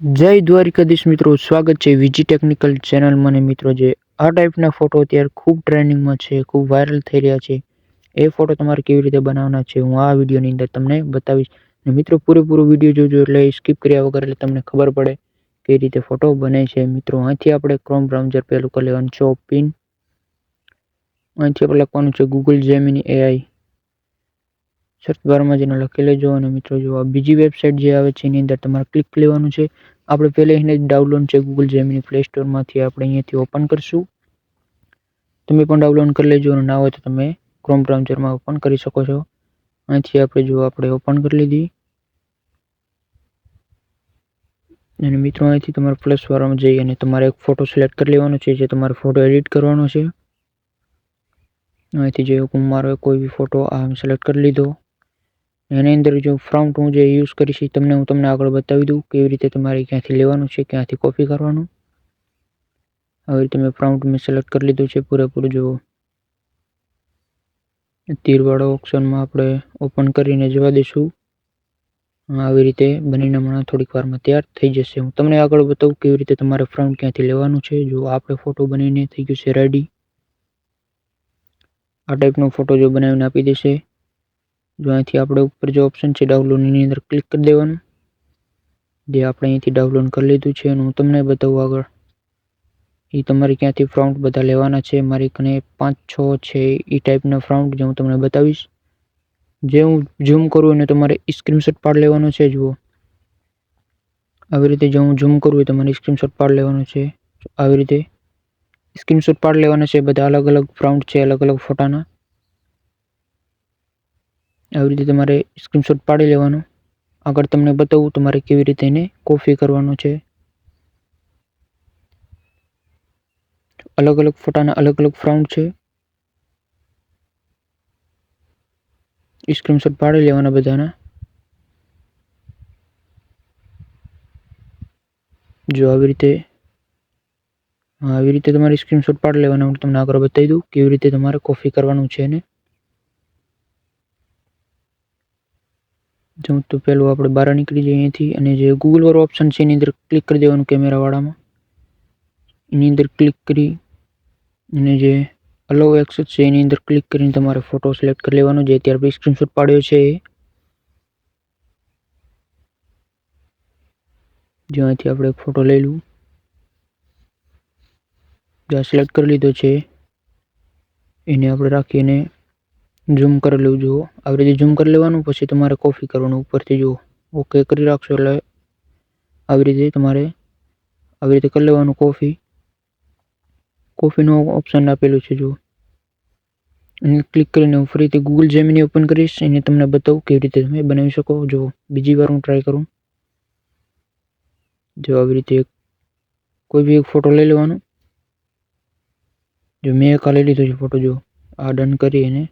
જય દ્વારિકાધીશ મિત્રો, સ્વાગત છે વીજી ટેકનિકલ ચેનલમાં ને મિત્રો જે આ ટાઈપના ફોટો અત્યારે ખૂબ ટ્રેન્ડિંગમાં છે, ખૂબ વાયરલ થઈ રહ્યા છે. એ ફોટો તમારે કેવી રીતે બનાવવાના છે, હું આ વિડીયોની અંદર તમને બતાવીશ. ને મિત્રો, પૂરેપૂરો વીડિયો જોજો એટલે સ્કીપ કર્યા વગર એટલે તમને ખબર પડે કઈ રીતે ફોટો બને છે. મિત્રો, અહીંથી આપણે ક્રોમ બ્રાઉઝર પહેલું કરી લેવાનું છે ઓપિન અહીંથી આપણે લખવાનું છે ગૂગલ જેમિની એઆઈ સર્ચ બારમાં જેને લખી લેજો અને મિત્રો જો આ બીજી વેબસાઇટ જે આવે છે, એની અંદર તમારે ક્લિક લેવાનું છે. આપણે પહેલાં એને જ ડાઉનલોડ છે ગૂગલ જેમની પ્લે સ્ટોરમાંથી આપણે અહીંયાથી ઓપન કરશું. તમે પણ ડાઉનલોડ કરી લેજો અને ના હોય તો તમે ક્રોમ બ્રાઉઝરમાં ઓપન કરી શકો છો. અહીંથી આપણે જો આપણે ઓપન કરી લીધી. અને મિત્રો અહીંથી તમારે પ્લસ વાળામાં જઈ અને તમારે એક ફોટો સિલેક્ટ કરી લેવાનો છે, જે તમારે ફોટો એડિટ કરવાનો છે. અહીંથી જે હું મારો કોઈ બી ફોટો આ સિલેક્ટ કરી લીધો. એની અંદર જો ફ્રોન્ટ હું જે યુઝ કરીશ એ તમને હું તમને આગળ બતાવી દઉં કેવી રીતે તમારે ક્યાંથી લેવાનું છે, ક્યાંથી કોપી કરવાનું. આવી રીતે મેં ફ્રોન્ટ મેં સિલેક્ટ કરી લીધું છે, પૂરેપૂરું જુઓ તીરવાળો ઓપ્શનમાં આપણે ઓપન કરીને જવા દઈશું. આવી રીતે બનીને હમણાં થોડીક વારમાં તૈયાર થઈ જશે. હું તમને આગળ બતાવું કેવી રીતે તમારે ફ્રન્ટ ક્યાંથી લેવાનું છે. જો આપણે ફોટો બનીને થઈ ગયું છે રેડી આ ટાઈપનો ફોટો જો બનાવીને આપી દેશે. જો અહીંથી આપણે ઉપર જે ઓપ્શન છે ડાઉનલોડની અંદર ક્લિક કરી દેવાનું. જે આપણે અહીંથી ડાઉનલોડ કરી લીધું છે અને હું તમને બતાવું આગળ. એ તમારે ક્યાંથી ફ્રાઉન્ટ બધા લેવાના છે? મારી કને પાંચ, છ છે એ ટાઈપના ફ્રાઉન્ટ જે હું તમને બતાવીશ. જે હું ઝૂમ કરું એને તમારે સ્ક્રીનશોટ પાડ લેવાનો છે, જુઓ. આવી રીતે જો હું ઝૂમ કરું તમારે સ્ક્રીનશોટ પાડ લેવાનો છે. આવી રીતે સ્ક્રીનશોટ પાડ લેવાના છે બધા અલગ અલગ ફ્રાઉન્ટ છે અલગ અલગ ફોટાના. આવી રીતે તમારે સ્ક્રીનશોટ પાડી લેવાનો. આગળ તમને બતાવું તમારે કેવી રીતે એને કોપી કરવાનો છે. અલગ અલગ ફોટાના અલગ અલગ ફ્રાઉન્ડ છે. સ્ક્રીનશોટ પાડી લેવાના બધાના. જો આવી રીતે આવી રીતે તમારે સ્ક્રીનશોટ પાડી લેવાના હું તમને આગળ બતાવી દઉં કેવી રીતે તમારે કોપી કરવાનું છે એને. જો તો પહેલું આપણે બહાર નીકળી જઈએ અહીંથી અને જે ગૂગલ વાળો ઓપ્શન છે, એની અંદર ક્લિક કરી દેવાનું કેમેરાવાળામાં એની અંદર ક્લિક કરી અને જે અલો એક્સેસ છે, એની અંદર ક્લિક કરીને તમારે ફોટો સિલેક્ટ કરી લેવાનો. જે અત્યારે સ્ક્રીનશોટ પાડ્યો છે એ. જ્યાંથી આપણે ફોટો લઈ લઉં. જ્યાં સિલેક્ટ કરી લીધો છે, એને આપણે રાખીને ઝૂમ કરી લેવું જુઓ. આવી રીતે ઝૂમ કરી લેવાનું, પછી તમારે કોફી કરવાનું ઉપરથી જુઓ. ઓકે કરી રાખશો એટલે આવી રીતે તમારે આવી રીતે કરી લેવાનું કોફી. કોફીનું ઓપ્શન આપેલું છે જુઓ. એને ક્લિક કરીને હું ફરીથી ગૂગલ જેમિની ઓપન કરીશ, એને તમને બતાવું કેવી રીતે તમે બનાવી શકો. જો બીજી વાર હું ટ્રાય કરું. જો આવી રીતે કોઈ બી એક ફોટો લઈ લેવાનો. જો મેં એક લઈ લીધો છે ફોટો જો આ ડન કરી અને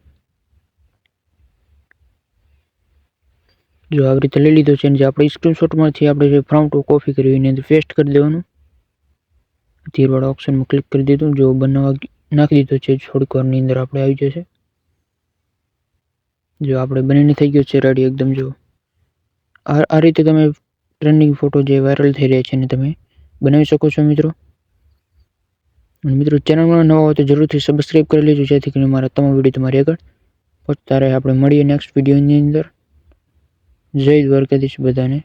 જો આવી રીતે લઈ લીધો છે અને જે આપણે સ્ક્રીનશોટમાંથી આપણે જે ફ્રન્ટ કોપી કર્યું એની અંદર પેસ્ટ કરી દેવાનું. તીરવાળા ઓપ્શનમાં ક્લિક કરી દીધું જો બનાવવા નાખી દીધો છે, થોડીક અંદર આપણે આવી જશે. જો આપણે બનીને થઈ ગયો છે રેડી એકદમ, જો. આ આ રીતે તમે ટ્રેન્ડિંગ ફોટો જે વાયરલ થઈ રહ્યા છે એને તમે બનાવી શકો છો મિત્રો. અને મિત્રો ચેનલમાં નવા હોય તો જરૂરથી સબસ્ક્રાઈબ કરી લેજો, જેથી કરીને મારા તમામ વીડિયો તમારી આગળ પહોંચતા રહે. આપણે મળીએ નેક્સ્ટ વિડીયોની અંદર. જય દ્વારકાધીશ બધાને.